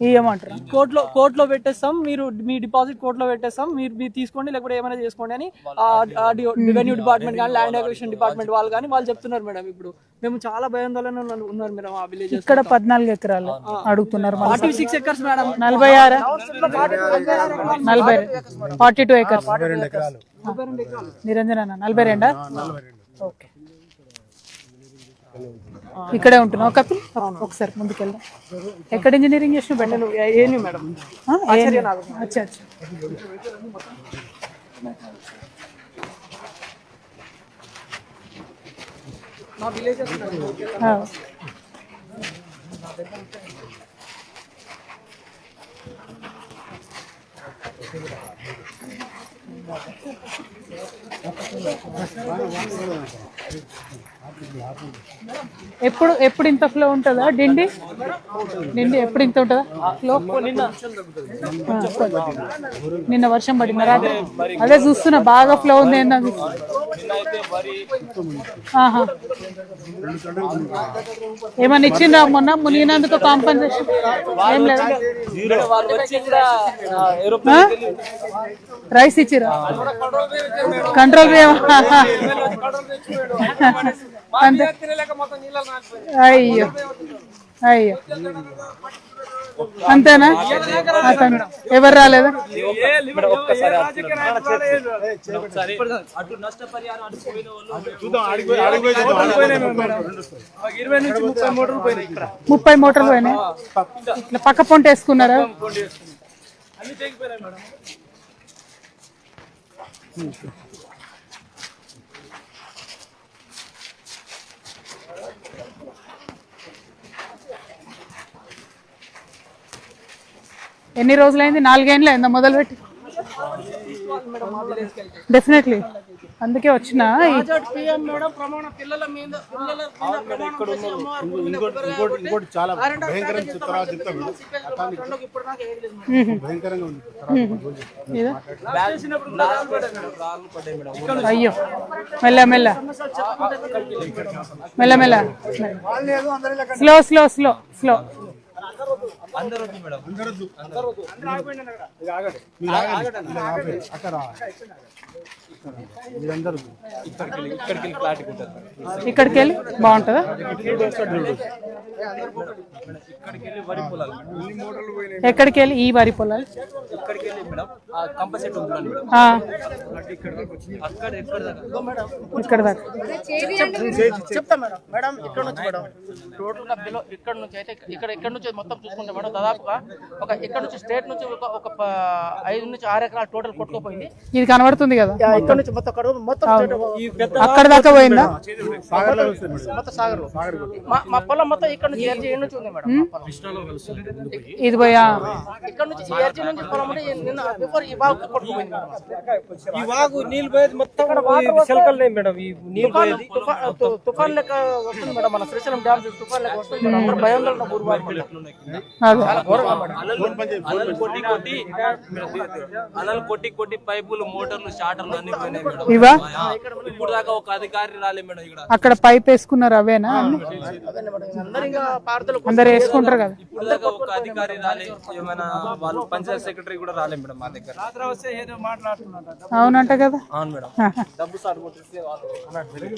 ఇవ్వమంటారా కోర్టులో కోర్టులో పెట్టేస్తాం మీరు మీ డిపాజిట్ కోర్టులో పెట్టేస్తాం మీరు మీరు తీసుకోండి లేకపోతే ఏమైనా చేసుకోండి అని రెవెన్యూ డిపార్ట్మెంట్ కానీ ల్యాండ్ అక్విజిషన్ డిపార్ట్మెంట్ వాళ్ళు కానీ వాళ్ళు చెప్తున్నారు మేడం ఇప్పుడు. మేము చాలా భయాందోళన ఉన్న- ఉన్నారు మేడం ఆ విలేజ్ ఇక్కడ పద్నాలుగు ఎకరాలు అడుగుతున్నారు ఫార్టీ సిక్స్ ఎకర్స్ మేడం. నలభై ఆరు? నలభై ఫార్టీ టూ ఎకర్స్ నిరంజన నలభై రెండా. ఓకే. ఇక్కడే ఉంటున్నావు. కపిల్ ఒకసారి ముందుకెళ్దాం. ఎక్కడ ఇంజనీరింగ్ చేసిన బెండలు ఏంటి మేడం. అచ్చా అచ్చా. ఎప్పుడు ఎప్పుడు ఇంత ఫ్లో ఉంటుందా? డిండి? డిండి ఎప్పుడు ఇంత ఉంటుందా? ఫ్లో నిన్న వర్షం పడింది? రాత్రి? అదే చూస్తున్నా బాగా ఫ్లో ఉంది ఏందని ఏమన్నా ఇచ్చిందా మొన్న? మునిగినందుకు కాంపన్సేషన్ ఏం లేదు. రైస్ ఇచ్చిరా కంట్రోల్ అంతే అయ్యో. అయ్యో. అంతేనా? అతను ఎవరు రాలేదా? ముప్పై మోటార్లు పోయినాయి. ఇట్లా పక్క పొంట వేసుకున్నారా? మేడం ఎన్ని రోజులైంది నాలుగేళ్ళు అయిందా మొదలుపెట్టి డెఫినెట్లీ అందుకే వచ్చిన ఈ- పిఎం మేడం ప్రమాణ పిల్లల మీద పిల్లల మీద ప్రమాణం చేసి అమ్మవారి గుడి మీద కొబ్బరికాయ ఇంకోటి కొట్టి ఇంకోటి చాలా కరెంట్ భయంకరంగా అటాక్ తర్వాత చేస్తాం. చెప్తాను సిపిఎస్ పండుగ ఇప్పుడు దాకా ఏం లేదు మేడం. భయంకరంగా ఉంది తర్వాత ఇదా? చేసినప్పుడు కూడా రాళ్ళు పడ్డాయి మేడం. రాళ్ళు పడ్డాయి మేడం. అయ్యో. మెల్ల మెల్ల. మెల్ల మెల్ల. స్లో స్లో స్లో స్లో అందరూ వద్దు మేడం. మీరు ఆగండి. ఇలా ఆపేయండి. అక్కడ మీరందరూ ఇక్కడికి వెళ్ళి- ఇక్కడికి వెళ్ళి క్లారిటీ ఉంటుంది మేడం. ఇక్కడికి వెళ్ళి బాగుంటుందా ఇక్కడికి వెళ్ళి వరి పొలాలు? మేడం. ఎక్కడికి వెళ్ళి ఈ వరి పొలాలు ఇక్కడ దాకా చెప్తా మేడం. మేడం ఇక్కడ నుంచి మేడం. టోటల్గా బిలో ఇక్కడ నుంచి అయితే ఇక్కడ ఇక్కడ నుంచి మొత్తం చూసుకుంటే మేడం దాదాపుగా ఒక ఇక్కడ నుంచి స్టేట్ నుంచి ఒక ఒక ఐదు నుంచి ఆరు ఎకరాలు టోటల్ కొట్టుకుపోయింది. ఇది కనబడుతుంది కదా? ఇక్కడ నుంచి మొత్తం అక్కడ మొత్తం అక్కడ దాకా పోయిందా? మొత్తం సాగర్ మా మా పొలం మొత్తం ఇక్కడ నుంచి నుంచి ఉంది మేడం. ఇది పోయా? ఇక్కడ నుంచి ఈ ఎర్జీ నుంచి పొలం ఉంటే నిన్న బిఫోర్ ఈ బాగు కొట్టుకుపోయింది మేడం. ఈ వాగు నీళ్ళు పోయేది మొత్తం శిల్కలు మేడం? ఈ నీళ్ళు తుఫాన్ లెక్క వస్తుంది మేడం మన శ్రీశైలం డ్యామ్ చూసి తుఫాన్ లెక్క వస్తుంది మేడం. అందరూ భయంలో ఉన్న ఊరు వాళ్ళు మేడం. అదే. చాలా ఘోరంగా మేడం. అలలు కొట్టి కొట్టి అలలు కొట్టి కొట్టి పైపులు మోటార్లు షాటర్లు అన్ని పోయినాయి మేడం. ఇవా? ఆ, ఇప్పుడు దాకా ఒక అధికారి రాలే మేడం ఇక్కడ. అక్కడ పైప్ వేసుకున్నారు అవేనా? అందరూ అందరు వేసుకుంటారు కదా. ఇప్పుడు దాకా ఒక అధికారి రాలే ఏమైనా వాళ్ళు పంచాయత్ సెక్రటరీ కూడా రాలే మేడం మా దగ్గర. అవునంట కదా. అవును మేడం. డబ్బు సార్ కొట్టేస్తే వాళ్ళు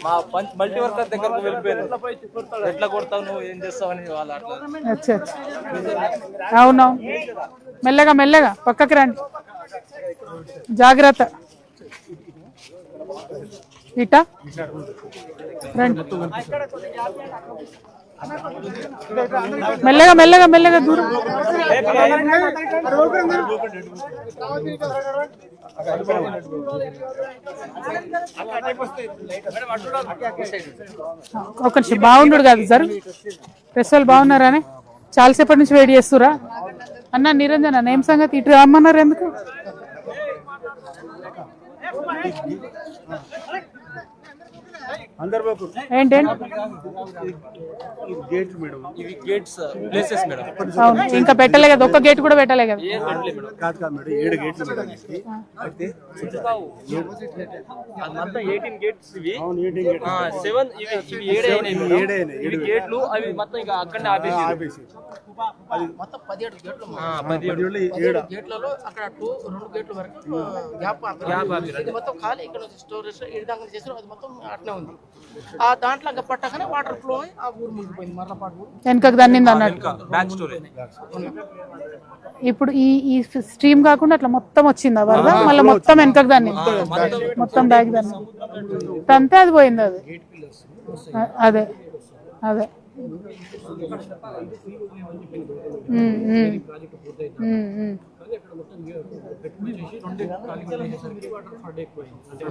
మా పం- మల్టీ వర్కర్ దగ్గరకు వెళ్ళిపోయారు. ఎట్లా కొడతావు నువ్వు ఏం చేస్తావు అని వాళ్ళు అట్లా. అచ్చా అచ్చా. అవునవును మెల్లగా మెల్లగా పక్కకి రండి. జాగ్రత్త. ఇటా? రండి. మెల్లగా మెల్లగా మెల్లగా దూరం. ఒక నిమిషం బాగుండు కాదు సార్. ప్రెస్ వాళ్ళు బాగున్నారానే? చాలాసేపటి నుంచి వెయిట్ చేస్తురా? అన్న నిరంజన్ అన్న ఏం సంగతి? ఇటు రమ్మన్నారు ఎందుకు? ఇవి గేట్స్ ప్లేసెస్ మేడం. అవును ఇంకా పెట్టలే కదా ఒక్క గేట్ కూడా పెట్టలే కదా. ఏం పెట్టలేదు మేడం. కాదు కాదు మేడం ఏడు గేట్లు మేడం ఇది. అయితే అది మొత్తం ఎయిటీన్ గేట్స్ ఇవి. అవును ఎయిటీన్ గేట్ సెవెన్ ఇవి ఇవి ఏడే అయినాయి మేడం. ఏడే అయినాయి, ఇవి గేట్లు అవి మొత్తం ఇక అక్కడనే ఆపేసి ఆపేసి అది మొత్తం పదిహేడు గేట్లు పదిహేడు. గేట్లలో అక్కడ టూ రెండు గేట్ల వరకు గ్యాప్ ఆపారు. ఇది మొత్తం ఖాళీ. ఇక్కడ స్టోరేజ్ చేసారు అది మొత్తం అట్నే ఉంది. ఆ దాంట్లో ఇంకా పట్టగానే వాటర్ ఫ్లో అయి ఆ ఊరు మునిగిపోయింది మర్లపాటు వెనకకు దన్నింది అన్నట్టు. బ్యాక్ ఇప్పుడు ఈ ఈ స్ట్రీమ్ కాకుండా అట్లా మొత్తం వచ్చింది వరద? మళ్ళీ మొత్తం వెనకకు దాన్ని మొత్తం బ్యాగ్ దాన్ని అంతే అది పోయింది అది. అదే అదే.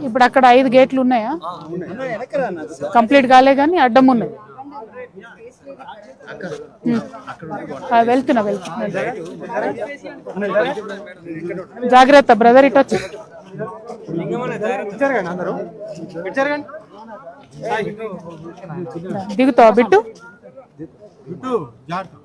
ఇప్పుడు అక్కడ ఐదు గేట్లు ఉన్నాయా? కంప్లీట్ కాలే కానీ అడ్డం ఉన్నాయి. వెళ్తున్నా వెళ్తున్నా. జాగ్రత్త బ్రదర్ ఇటు వచ్చి. దిగుతావా బిట్టు? జాగ్రత్త